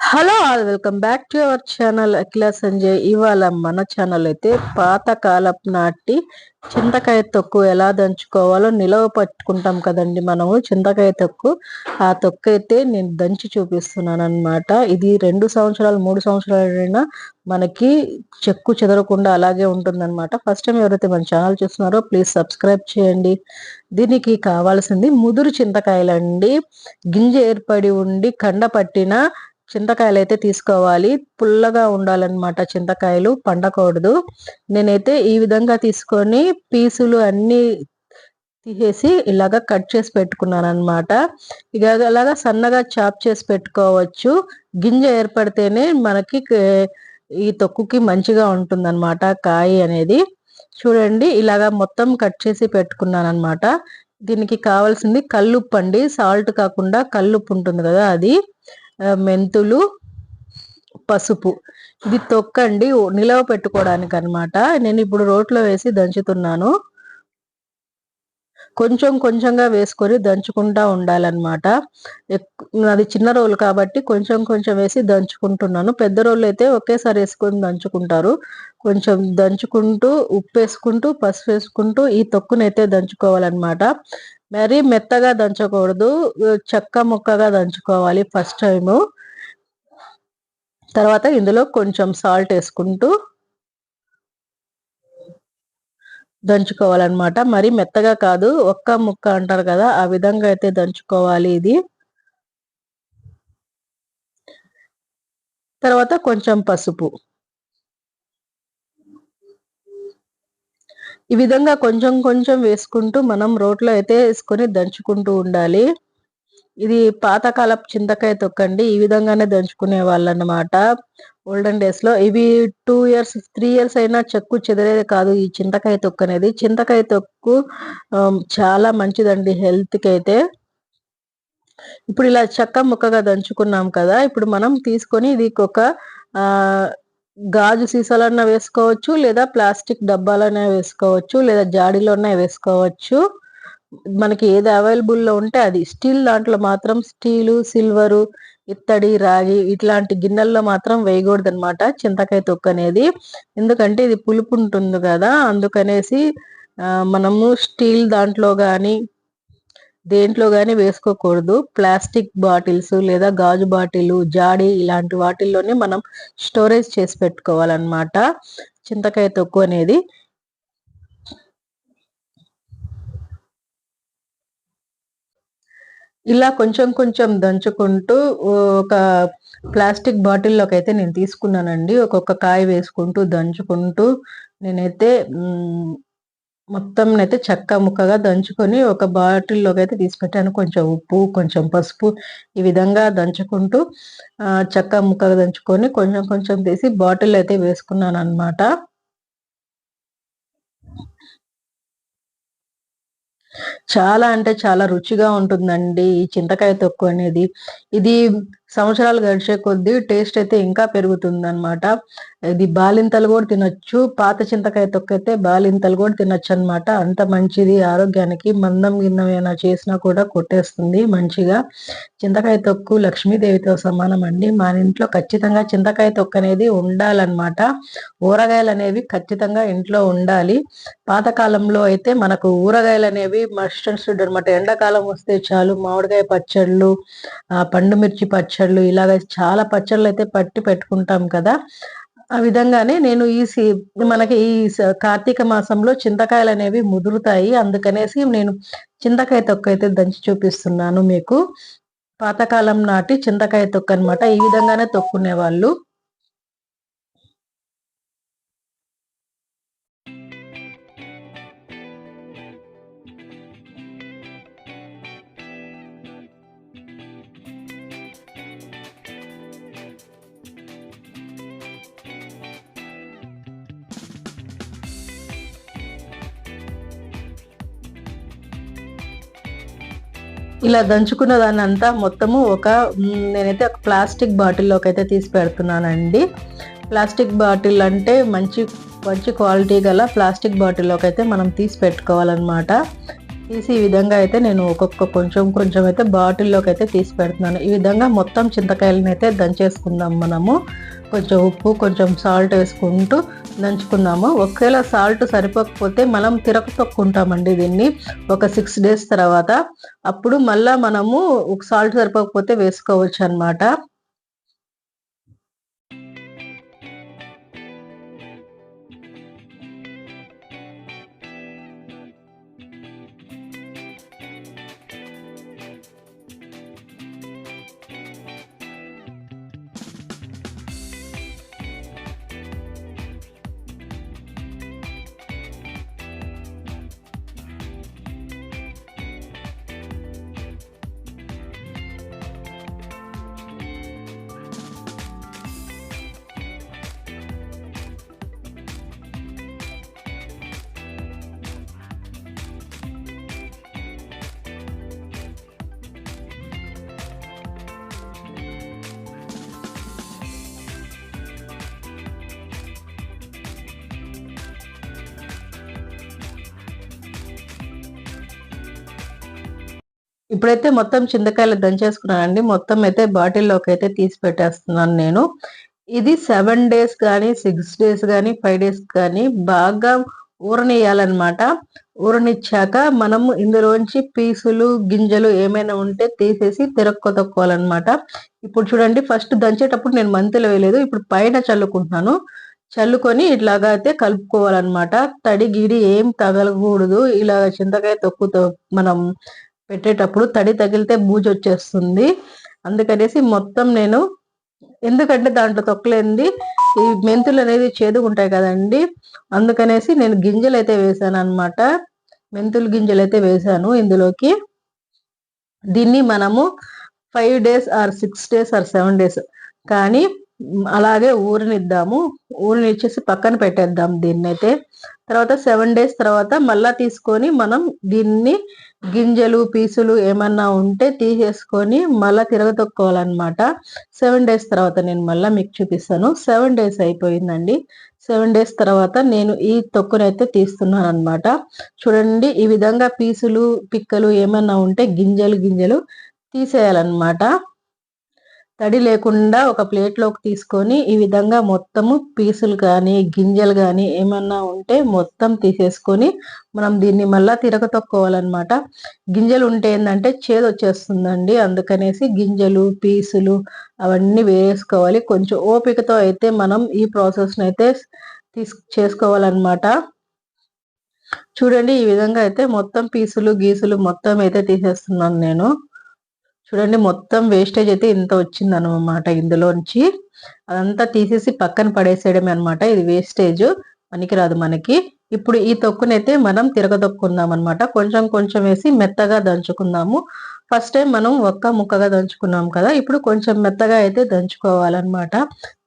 Hello all welcome back to our channel Akhila Sanjay. ఇవాళ మన channel అయితే పాతకాలపు నాటి చింతకాయ తొక్కు ఎలా దంచుకోవాలో నిలవ పట్టుకుంటాం కదండి మనము. చింతకాయ తొక్కు ఆ తొక్కు అయితే నేను దంచి చూపిస్తున్నాను అనమాట ఇది రెండు సంవత్సరాలు మూడు సంవత్సరాలైనా మనకి చెక్కు చెదరకుండా అలాగే ఉంటుందన్నమాట. ఫస్ట్ టైం ఎవరైతే మన ఛానల్ చూస్తున్నారో ప్లీజ్ సబ్స్క్రైబ్ చేయండి. దీనికి కావాల్సింది ముదురు చింతకాయలండి. గింజ ఏర్పడి ఉండి కండ పట్టిన చింతకాయలు అయితే తీసుకోవాలి. పుల్లగా ఉండాలన్నమాట చింతకాయలు పండకూడదు. నేనైతే ఈ విధంగా తీసుకొని పీసులు అన్నీ తీసేసి ఇలాగా కట్ చేసి పెట్టుకున్నాను అనమాట ఇక అలాగా సన్నగా చాప్ చేసి పెట్టుకోవచ్చు. గింజ ఏర్పడితేనే మనకి ఈ తొక్కుకి మంచిగా ఉంటుందన్నమాట కాయ అనేది. చూడండి ఇలాగా మొత్తం కట్ చేసి పెట్టుకున్నాను అనమాట దీనికి కావాల్సింది కల్లుప్పు అండి సాల్ట్ కాకుండా కల్లుప్పు ఉంటుంది కదా అది. మెంతులు పసుపు. ఇది తొక్కండి నిలవ పెట్టుకోవడానికి అనమాట నేను ఇప్పుడు రోట్లో వేసి దంచుతున్నాను. కొంచెం కొంచెంగా వేసుకొని దంచుకుంటా ఉండాలన్నమాట. అది చిన్న రోలు కాబట్టి కొంచెం కొంచెం వేసి దంచుకుంటున్నాను. పెద్ద రోలు అయితే ఒకేసారి వేసుకొని దంచుకుంటారు. కొంచెం దంచుకుంటూ ఉప్పు వేసుకుంటూ పసుపు వేసుకుంటూ ఈ తొక్కునైతే దంచుకోవాలన్నమాట. మరీ మెత్తగా దంచకూడదు. చెక్క ముక్కగా దంచుకోవాలి ఫస్ట్ టైము. తర్వాత ఇందులో కొంచెం సాల్ట్ వేసుకుంటూ దంచుకోవాలన్నమాట. మరి మెత్తగా కాదు ఒక్క ముక్క అంటారు కదా ఆ విధంగా అయితే దంచుకోవాలి ఇది. తర్వాత కొంచెం పసుపు. ఈ విధంగా కొంచెం కొంచెం వేసుకుంటూ మనం రోట్లో అయితే వేసుకొని దంచుకుంటూ ఉండాలి. ఇది పాతకాలపు చింతకాయ తొక్కండి ఈ విధంగానే దంచుకునే వాళ్ళు అనమాట ఓల్డెన్ డేస్లో ఇవి టూ ఇయర్స్ త్రీ ఇయర్స్ అయినా చెక్కు చెదిరేది కాదు ఈ చింతకాయ తొక్కు అనేది. చింతకాయ తొక్కు చాలా మంచిదండి హెల్త్కి అయితే. ఇప్పుడు ఇలా చెక్క ముక్కగా దంచుకున్నాం కదా ఇప్పుడు మనం తీసుకొని ఇది ఒక ఆ గాజు సీసాలన్నా వేసుకోవచ్చు లేదా ప్లాస్టిక్ డబ్బాలన్నా వేసుకోవచ్చు లేదా జాడీలోనే వేసుకోవచ్చు. మనకి ఏది అవైలబుల్లో ఉంటే అది. స్టీల్ దాంట్లో మాత్రం స్టీలు సిల్వరు ఇత్తడి రాగి ఇట్లాంటి గిన్నెల్లో మాత్రం వేయకూడదు అనమాట చింతకాయ తొక్కు అనేది. ఎందుకంటే ఇది పులుపు ఉంటుంది కదా అందుకనేసి మనము స్టీల్ దాంట్లో కానీ దేంట్లో కానీ వేసుకోకూడదు. ప్లాస్టిక్ బాటిల్స్ లేదా గాజు బాటిల్ జాడి ఇలాంటి వాటిల్లోనే మనం స్టోరేజ్ చేసి పెట్టుకోవాలన్నమాట. చింతకాయ తొక్కు అనేది. ఇలా కొంచెం కొంచెం దంచుకుంటూ ఒక ప్లాస్టిక్ బాటిల్లోకి అయితే నేను తీసుకున్నానండి. ఒక్కొక్క కాయ వేసుకుంటూ దంచుకుంటూ నేనైతే మొత్తం అయితే చెక్క ముక్కగా దంచుకొని ఒక బాటిల్లోకి అయితే తీసి పెట్టాను కొంచెం ఉప్పు కొంచెం పసుపు ఈ విధంగా దంచుకుంటూ చెక్క ముక్కగా దంచుకొని కొంచెం కొంచెం తీసి బాటిల్ అయితే వేసుకున్నాను అనమాట చాలా అంటే చాలా రుచిగా ఉంటుందండి ఈ చింతకాయ తొక్కు అనేది. ఇది సంవత్సరాలు గడిచే కొద్దీ టేస్ట్ అయితే ఇంకా పెరుగుతుంది అనమాట ఇది బాలింతలు కూడా తినొచ్చు పాత చింతకాయ తొక్కైతే అయితే బాలింతలు కూడా తినొచ్చు అనమాట అంత మంచిది ఆరోగ్యానికి మందం గిన్నమైనా చేసినా కూడా కొట్టేస్తుంది మంచిగా. చింతకాయ తొక్కు లక్ష్మీదేవితో సమానం అండి. మన ఇంట్లో ఖచ్చితంగా చింతకాయ తొక్కు అనేది ఉండాలన్నమాట. ఊరగాయలు అనేవి ఖచ్చితంగా ఇంట్లో ఉండాలి. పాతకాలంలో అయితే మనకు ఊరగాయలు అనేవి మస్ట్ అండ్ అనమాట ఎండాకాలం వస్తే చాలు మామిడికాయ పచ్చళ్ళు పండు మిర్చి పచ్చళ్ళు పచ్చళ్ళు ఇలాగ చాలా పచ్చళ్ళు అయితే పట్టి పెట్టుకుంటాం కదా. ఆ విధంగానే నేను ఈ మనకి ఈ కార్తీక మాసంలో చింతకాయలు అనేవి ముదురుతాయి. అందుకనేసి నేను చింతకాయ తొక్క అయితే దంచి చూపిస్తున్నాను మీకు. పాతకాలం నాటి చింతకాయ తొక్క అనమాట ఈ విధంగానే తొక్కునే ఇలా దంచుకున్న దాన్ని అంతా మొత్తము ఒక నేనైతే ఒక ప్లాస్టిక్ బాటిల్లోకి అయితే తీసి పెడుతున్నానండి. ప్లాస్టిక్ బాటిల్ అంటే మంచి మంచి క్వాలిటీ గల ప్లాస్టిక్ బాటిల్లోకి అయితే మనం తీసి పెట్టుకోవాలన్నమాట. తీసి ఈ విధంగా అయితే నేను ఒక్కొక్క కొంచెం కొంచెం అయితే బాటిల్లోకి అయితే తీసి పెడుతున్నాను. ఈ విధంగా మొత్తం చింతకాయలను అయితే దంచేసుకుందాం మనము. కొంచెం ఉప్పు కొంచెం సాల్ట్ వేసుకుంటూ దంచుకున్నాము ఒకవేళ సాల్ట్ సరిపోకపోతే మనం తిరగ తొక్కుంటామండి దీన్ని ఒక సిక్స్ డేస్ తర్వాత. అప్పుడు మళ్ళా మనము సాల్ట్ సరిపోకపోతే వేసుకోవచ్చు అనమాట ఇప్పుడైతే మొత్తం చింతకాయలు దంచేసుకున్నానండి. మొత్తం అయితే బాటిల్లోకి అయితే తీసి పెట్టేస్తున్నాను నేను. ఇది సెవెన్ డేస్ కానీ సిక్స్ డేస్ కానీ ఫైవ్ డేస్ కానీ బాగా ఊరనియాలన్నమాట ఊరనిచ్చాక మనము ఇందులోంచి పీసులు గింజలు ఏమైనా ఉంటే తీసేసి తిరక్కొతక్కోవాలన్నమాట. ఇప్పుడు చూడండి ఫస్ట్ దంచేటప్పుడు నేను మంతులు వేయలేదు. ఇప్పుడు పైన చల్లుకుంటున్నాను. చల్లుకొని ఇట్లాగా అయితే కలుపుకోవాలన్నమాట. తడి గిడి ఏం తగలకూడదు. ఇలా చింతకాయ తొక్కుతో మనం పెట్టేటప్పుడు తడి తగిలితే బూజు వచ్చేస్తుంది. అందుకనేసి మొత్తం నేను ఎందుకంటే దాంట్లో తొక్కలేంది ఈ మెంతులు అనేది చేదుగుంటాయి కదండి. అందుకనేసి నేను గింజలు అయితే వేసాను అనమాట మెంతులు గింజలు అయితే వేసాను ఇందులోకి. దీన్ని మనము five days or six days or seven days కానీ అలాగే ఊరినిద్దాము. ఊరినిచ్చేసి పక్కన పెట్టేద్దాం దీన్ని అయితే తర్వాత సెవెన్ డేస్ తర్వాత మళ్ళా తీసుకొని మనం దీన్ని గింజలు పీసులు ఏమన్నా ఉంటే తీసేసుకొని మళ్ళీ తిరగతొక్కోవాలన్నమాట సెవెన్ డేస్ తర్వాత నేను మళ్ళీ మీకు చూపిస్తాను. సెవెన్ డేస్ అయిపోయిందండి. సెవెన్ డేస్ తర్వాత నేను ఈ తొక్కునైతే తీస్తున్నాను అనమాట చూడండి ఈ విధంగా పీసులు పిక్కలు ఏమన్నా ఉంటే గింజలు గింజలు తీసేయాలన్నమాట. తడి లేకుండా ఒక ప్లేట్లోకి తీసుకొని ఈ విధంగా మొత్తము పీసులు కానీ గింజలు కానీ ఏమన్నా ఉంటే మొత్తం తీసేసుకొని మనం దీన్ని మళ్ళీ తిరగతొక్కోవాలన్నమాట గింజలు ఉంటే ఏంటంటే చేదు వచ్చేస్తుందండి. అందుకనేసి గింజలు పీసులు అవన్నీ వేసుకోవాలి. కొంచెం ఓపికతో అయితే మనం ఈ ప్రాసెస్ని అయితే తీసు చేసుకోవాలన్నమాట. చూడండి ఈ విధంగా అయితే మొత్తం పీసులు గీసులు మొత్తం అయితే తీసేస్తున్నాను నేను. చూడండి మొత్తం వేస్టేజ్ అయితే ఇంత వచ్చింది అనమాట ఇందులోంచి. అదంతా తీసేసి పక్కన పడేసేయడమే అనమాట ఇది వేస్టేజ్ పనికిరాదు మనకి. ఇప్పుడు ఈ తొక్కునైతే మనం తిరగదొక్కుందాం అనమాట కొంచెం కొంచెం వేసి మెత్తగా దంచుకుందాము. ఫస్ట్ టైం మనం ఒక్క ముక్కగా దంచుకున్నాం కదా ఇప్పుడు కొంచెం మెత్తగా అయితే దంచుకోవాలన్నమాట.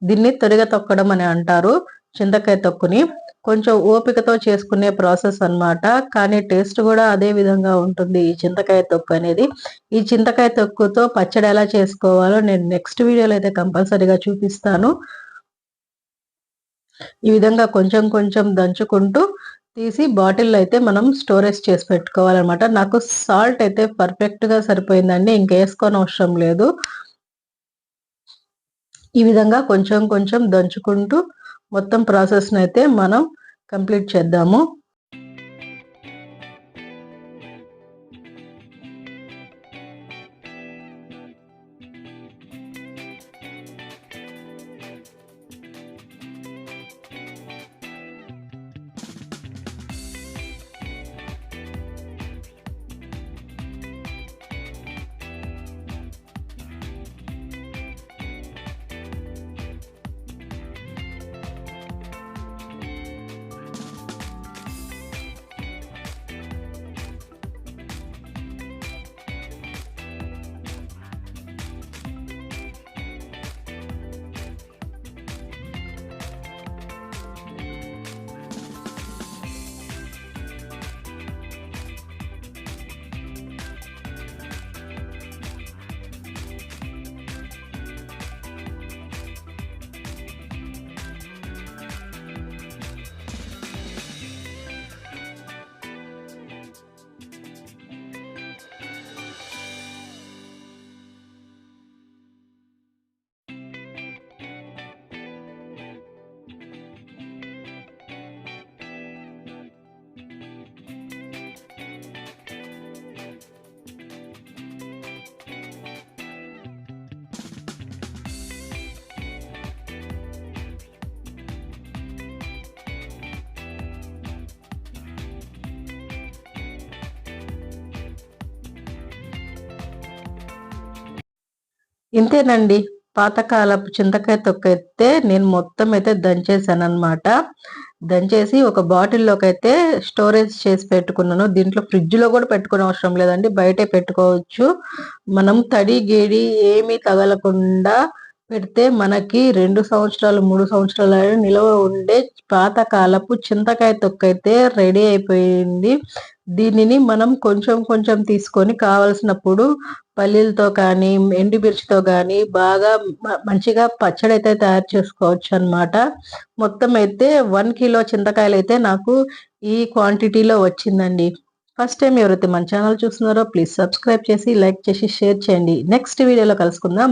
దీన్ని తొరిగ తొక్కడం అని అంటారు. చింతకాయ తొక్కుని కొంచెం ఓపికతో చేసుకునే ప్రాసెస్ అనమాట కానీ టేస్ట్ కూడా అదే విధంగా ఉంటుంది ఈ చింతకాయ తొక్కు అనేది. ఈ చింతకాయ తొక్కుతో పచ్చడి ఎలా చేసుకోవాలో నేను నెక్స్ట్ వీడియోలో అయితే కంపల్సరీగా చూపిస్తాను. ఈ విధంగా కొంచెం కొంచెం దంచుకుంటూ తీసి బాటిల్ అయితే మనం స్టోరేజ్ చేసి పెట్టుకోవాలన్నమాట. నాకు సాల్ట్ అయితే పర్ఫెక్ట్గా సరిపోయిందండి. ఇంకా వేసుకోని అవసరం లేదు. ఈ విధంగా కొంచెం కొంచెం దంచుకుంటూ మొత్తం ప్రాసెస్ని అయితే మనం కంప్లీట్ చేద్దాము. ఇంతేనండి. పాతకాలపు చింతకాయ తొక్క అయితే నేను మొత్తం అయితే దంచేసాను అనమాట దంచేసి ఒక బాటిల్లోకి అయితే స్టోరేజ్ చేసి పెట్టుకున్నాను. దీంట్లో ఫ్రిడ్జ్లో కూడా పెట్టుకునే అవసరం లేదండి. బయటే పెట్టుకోవచ్చు. మనం తడి గేడి ఏమీ తగలకుండా పెడితే మనకి రెండు సంవత్సరాలు మూడు సంవత్సరాలు నిల్వ ఉండే పాతకాలపు చింతకాయ తొక్క అయితే రెడీ అయిపోయింది. దీనిని మనం కొంచెం కొంచెం తీసుకొని కావలసినప్పుడు పల్లీలతో కానీ ఎండుమిర్చితో కానీ బాగా మంచిగా పచ్చడి అయితే తయారు చేసుకోవచ్చు అనమాట మొత్తం అయితే వన్ కిలో చింతకాయలు అయితే నాకు ఈ క్వాంటిటీలో వచ్చిందండి. ఫస్ట్ టైం ఎవరైతే మన ఛానల్ చూస్తున్నారో ప్లీజ్ సబ్స్క్రైబ్ చేసి లైక్ చేసి షేర్ చేయండి. నెక్స్ట్ వీడియోలో కలుసుకుందాం.